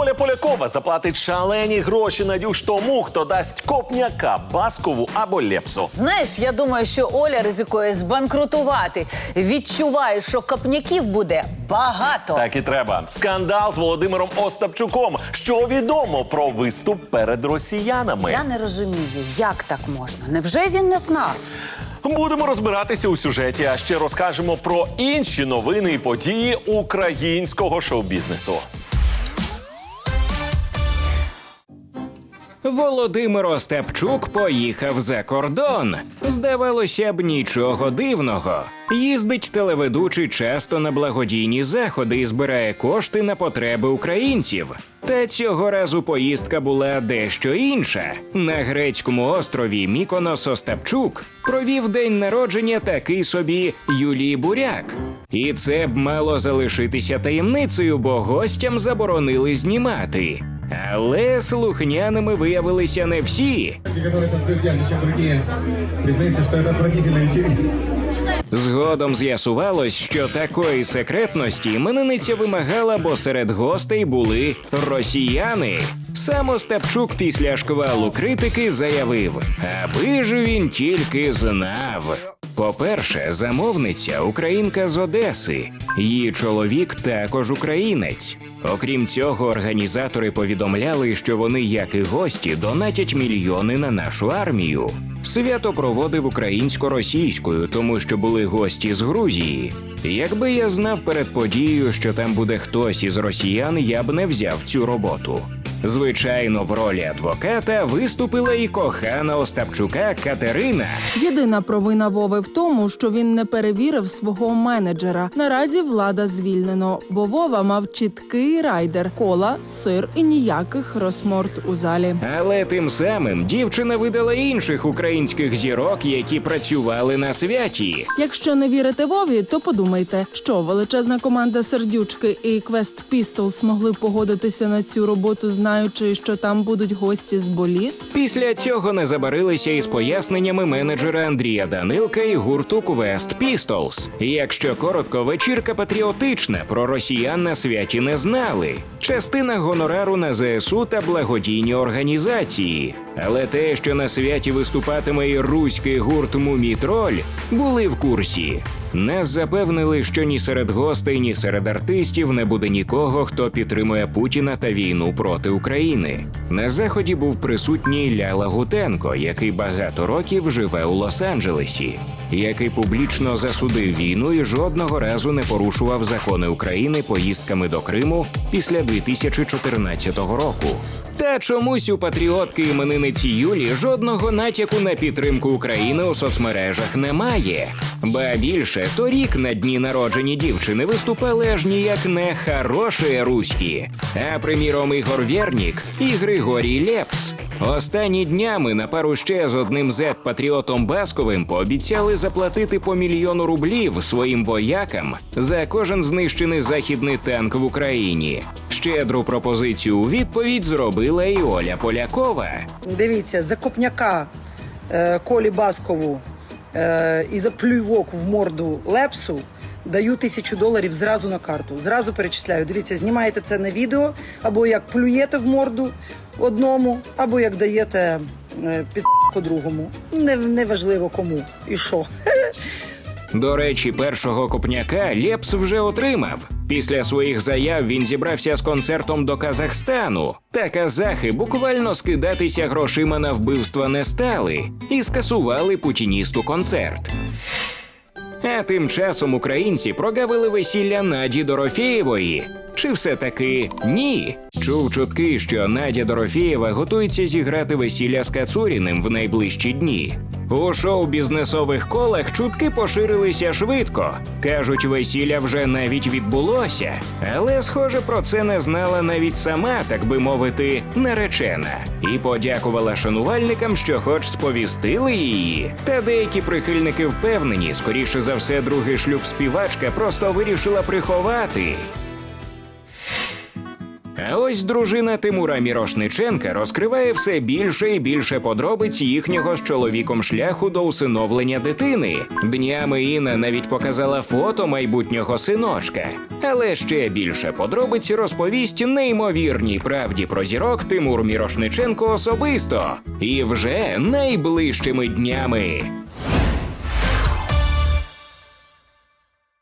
Оля Полякова заплатить шалені гроші на дюш тому, хто дасть копняка, баскову або лепсу. Знаєш, я думаю, що Оля ризикує збанкрутувати. Відчуваю, що копняків буде багато. Так і треба. Скандал з Володимиром Остапчуком. Що відомо про виступ перед росіянами? Я не розумію, як так можна. Невже він не знав? Будемо розбиратися у сюжеті, а ще розкажемо про інші новини і події українського шоу-бізнесу. Володимир Остапчук поїхав за кордон. Здавалося б, нічого дивного. Їздить телеведучий часто на благодійні заходи і збирає кошти на потреби українців. Та цього разу поїздка була дещо інша. На грецькому острові Міконос Остапчук провів день народження такий собі Юлії Буряк. І це б мало залишитися таємницею, бо гостям заборонили знімати. Але слухняними виявилися не всі. Згодом з'ясувалось, що такої секретності іменинниця вимагала, бо серед гостей були росіяни. Сам Остапчук після шквалу критики заявив, аби ж він тільки знав. По-перше, замовниця українка з Одеси. Її чоловік також українець. Окрім цього, організатори повідомляли, що вони, як і гості, донатять мільйони на нашу армію. Свято проводив українсько-російською, тому що були гості з Грузії. Якби я знав перед подією, що там буде хтось із росіян, я б не взяв цю роботу. Звичайно, в ролі адвоката виступила і кохана Остапчука Катерина. Єдина провина Вови в тому, що він не перевірив свого менеджера. Наразі влада звільнено, бо Вова мав чіткий райдер, кола, сир і ніяких розморт у залі. Але тим самим дівчина видала інших українських зірок, які працювали на святі. Якщо не вірите Вові, то подумайте, що величезна команда сердючки і Quest Pistols могли погодитися на цю роботу, знаючи, що там будуть гості з боліт. Після цього не забарилися із поясненнями менеджера Андрія Данилка і гурту Quest Pistols. Якщо коротко, вечірка патріотична, про росіян на святі не знали. Частина гонорару на ЗСУ та благодійні організації. Але те, що на святі виступатиме і руський гурт Мумітроль, були в курсі. Нас запевнили, що ні серед гостей, ні серед артистів не буде нікого, хто підтримує Путіна та війну проти України. На заході був присутній Ляла Гутенко, який багато років живе у Лос-Анджелесі, який публічно засудив війну і жодного разу не порушував закони України поїздками до Криму після 2014 року. Та чомусь у патріотки іменинниці Юлі жодного натяку на підтримку України у соцмережах немає. Ба більше торік на дні народжені дівчини виступали аж ніяк не хороші руські, а приміром Ігор Вєрнік і Григорій Лепс. Останні днями на пару ще з одним зет патріотом Басковим пообіцяли заплатити по мільйону рублів своїм воякам за кожен знищений західний танк в Україні. Щедру пропозицію у відповідь зробила і Оля Полякова. Дивіться, за копняка е, Колі Баскову е, і за плювок в морду Лепсу даю тисячу доларів зразу на карту. Зразу перечисляю. Дивіться, знімаєте це на відео, або як плюєте в морду одному, або як даєте е, під по другому. Не, неважливо кому і що. До речі, першого копняка Лепс вже отримав. Після своїх заяв він зібрався з концертом до Казахстану. Та казахи буквально скидатися грошима на вбивства не стали і скасували путіністу концерт. А тим часом українці прогавили весілля Наді Дорофєєвої. Чи все таки ні? Чув чутки, що Надя Дорофєєва готується зіграти весілля з Кацуріним в найближчі дні. У шоу-бізнесових колах чутки поширилися швидко. Кажуть, весілля вже навіть відбулося. Але, схоже, про це не знала навіть сама, так би мовити, наречена. І подякувала шанувальникам, що хоч сповістили її. Та деякі прихильники впевнені, скоріше за все, другий шлюб співачка просто вирішила приховати. А ось дружина Тимура Мірошниченка розкриває все більше і більше подробиць їхнього з чоловіком шляху до усиновлення дитини. Днями Інна навіть показала фото майбутнього синочка. Але ще більше подробиць розповість неймовірній правді про зірок Тимур Мірошниченко особисто і вже найближчими днями.